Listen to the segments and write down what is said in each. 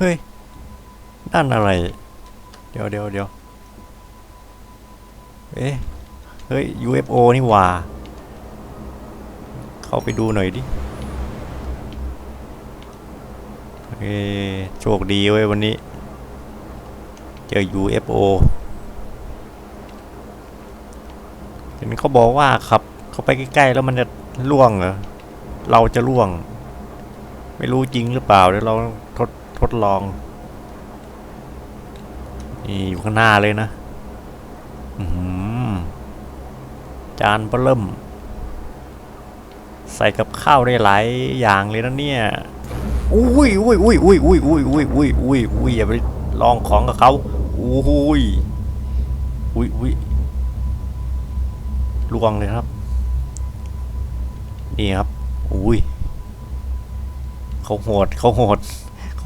เฮ้ยนั่นอะไร เดี๋ยวเดี๋ยวเดี๋ยวเอ๊ะเฮ้ย UFO นี่ว่า เข้าไปดูหน่อยดิเอ้โชคดีเว้ยวันนี้ เจอ UFO เห็นเขาบอกว่าขับเข้าไปใกล้ๆแล้วมันจะล่วงเหรอ เราจะล่วง ไม่รู้จริงหรือเปล่าเดี๋ยวเราทด ทดลอง นี่อยู่ข้างหน้าเลยนะจานเริ่ม ใส่กับข้าวได้หลายอย่างเลยนะเนี่ย อุ้ยอุ้ยอุ้ยอุ้ยอุ้ยอุ้ยอุ้ยอุ้ยอุ้ยอุ้ยอย่าไปลองของกับเขาอุ้ยอุ้ยอุ้ยลวงเลยครับ นี่ครับ อุ้ยเขาโหดเขาโหด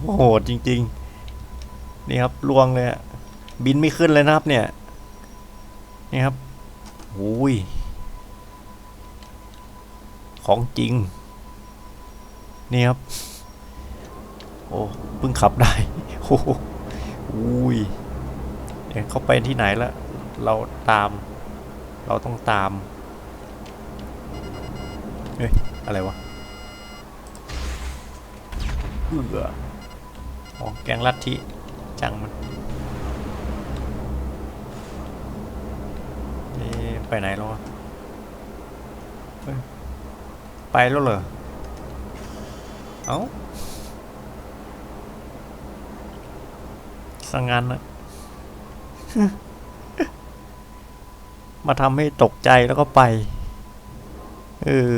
โหดจริง ๆ นี่ครับลวงเลยอะบินไม่ขึ้นเลยนะครับ เนี่ย นี่ครับอุ้ย ของจริง นี่ครับ โอ้เพิ่งขับได้ โอ้โหอุ้ยเอ๊ะเขาไปที่ไหนล้วเราตาม เราต้องตาม เฮ้ย อะไรวะเอือ อ๋อแกงลัทธิจังมันเอ๊ะไปไหนแล้ววะเฮ้ยไปแล้วเหรอ เอ้าสังงานนะมาทำให้ตกใจแล้วก็ไป เออ